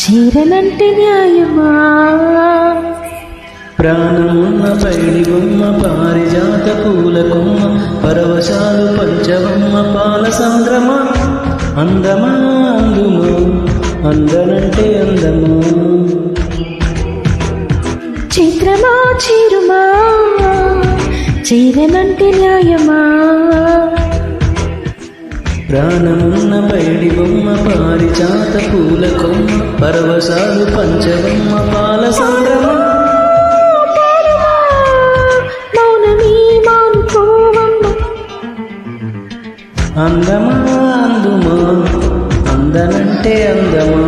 చీరనంటే న్యాయమా? ప్రాణమున్న పైడి బొమ్మ పారిజాత పూల కొమ్మ పరవశాలు పంచవమ్మ పాల సంద్రమ అందమా అందుము? అందనంటే అందము. చిత్రమా చీరుమా? చీరనంటే న్యాయమా? ప్రాణమున్న పైడి బొమ్మ పారిజాత పూల కొమ్మ పరవశాలు పంచబొమ్మ పాల సంద్రమ అందమా అందుమా అందనంటే అందమా?